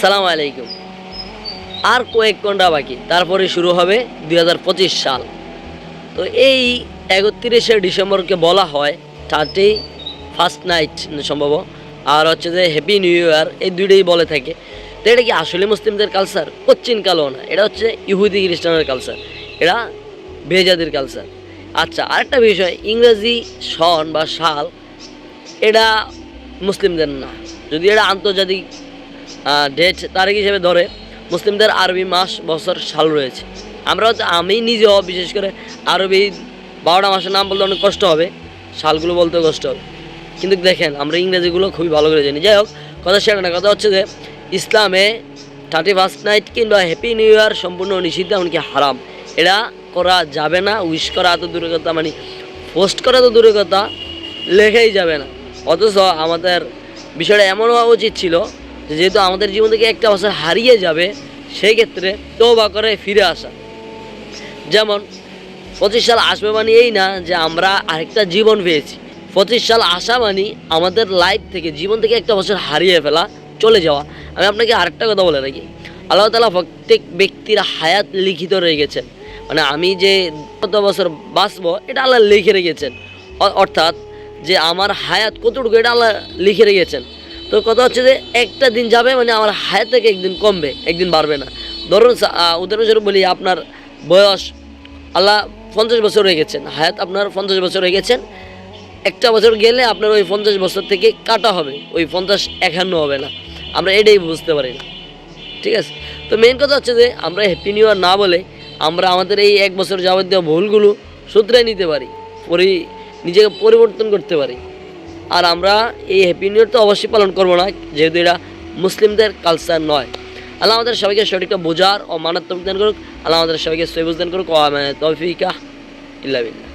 সালাম আলাইকুম। আর কয়েক ঘণ্টা বাকি, তারপরে শুরু হবে দুই হাজার পঁচিশ সাল। তো এই একত্রিশে ডিসেম্বরকে বলা হয় থার্টি ফার্স্ট নাইট সম্ভব আর হচ্ছে যে হ্যাপি নিউ ইয়ার এই দুইটাই বলে থাকে। তো এটা কি আসলে মুসলিমদের কালচার কোচ্চিন কালো না, এটা হচ্ছে ইহুদি খ্রিস্টানের কালচার এটা বেজাদের কালচার আচ্ছা আরেকটা বিষয়, ইংরেজি সন বা সাল, এটা মুসলিমদের না। যদি এটা আন্তর্জাতিক ডেট তারিখ হিসেবে ধরে মুসলিমদের আরবি মাস, বছর, সাল রয়েছে। আমরা আমি নিজেও বিশেষ করে আরবি বারোটা মাসের নাম বলতে অনেক কষ্ট হবে, সালগুলো বলতে কষ্ট হবে। কিন্তু দেখেন, আমরা ইংরেজিগুলো খুবই ভালো করে জানি। যাই হোক, কথা সেটা না, কথা হচ্ছে যে, ইসলামে থার্টি ফার্স্ট নাইট কিংবা হ্যাপি নিউ ইয়ার সম্পূর্ণ নিষিদ্ধ, এমনকি হারাম। এটা করা যাবে না উইশ করা এত দূরের কথা মানে পোস্ট করা তো দূরের কথা, লেখাই যাবে না। অথচ আমাদের বিষয়টা এমন হওয়া উচিত ছিল যেহেতু আমাদের জীবন থেকে একটা বছর হারিয়ে যাবে সেই ক্ষেত্রে তৌবা করে ফিরে আসা। যেমন, পঁচিশ সাল আসবে মানে এই না যে আমরা আরেকটা জীবন পেয়েছি। পঁচিশ সাল আসা মানে আমাদের লাইফ থেকে, জীবন থেকে একটা বছর হারিয়ে ফেলা, চলে যাওয়া। আমি আপনাকে আরেকটা কথা বলে রাখি। আল্লাহ তালা প্রত্যেক ব্যক্তির হায়াত লিখিত রয়ে গেছেন মানে আমি যে কত বছর বাঁচবো, এটা আল্লাহ লিখে রেখেছেন। অর্থাৎ যে আমার হায়াত কতটুকু, এটা আল্লাহ লিখে রেখেছেন। তো কথা হচ্ছে যে একটা দিন যাবে মানে আমার হায়াত থেকে একদিন কমবে, একদিন বাড়বে না। ধরুন উদাহরণস্বরূপ বলি, আপনার বয়স, আল্লাহ পঞ্চাশ বছর হয়ে গেছেন, হায়াত আপনার পঞ্চাশ বছর হয়ে গেছেন। একটা বছর গেলে আপনার ওই পঞ্চাশ বছর থেকে কাটা হবে, ওই পঞ্চাশ একান্ন হবে না। আমরা এটাই বুঝতে পারি না। ঠিক আছে? তো মেন কথা হচ্ছে যে, আমরা হ্যাপি নিউ ইয়ার না বলে আমরা আমাদের এই এক বছর যাবতীয় ভুলগুলো শুধরে নিতে পারি, পরি নিজেকে পরিবর্তন করতে পারি। আর আমরা এই হ্যাপি নিউ ইয়ার তো অবশ্যই পালন করব না, যেহেতু এটা মুসলিমদের কালচার নয়। আল্লাহ আমাদের সবাইকে সঠিকটা বোঝার ও মানাত্মক দান করুক, আল্লাহ আমাদের সবাইকে সৈবুজ দান করুক ও তৌফিকা, ইল্লা বিল্লাহ।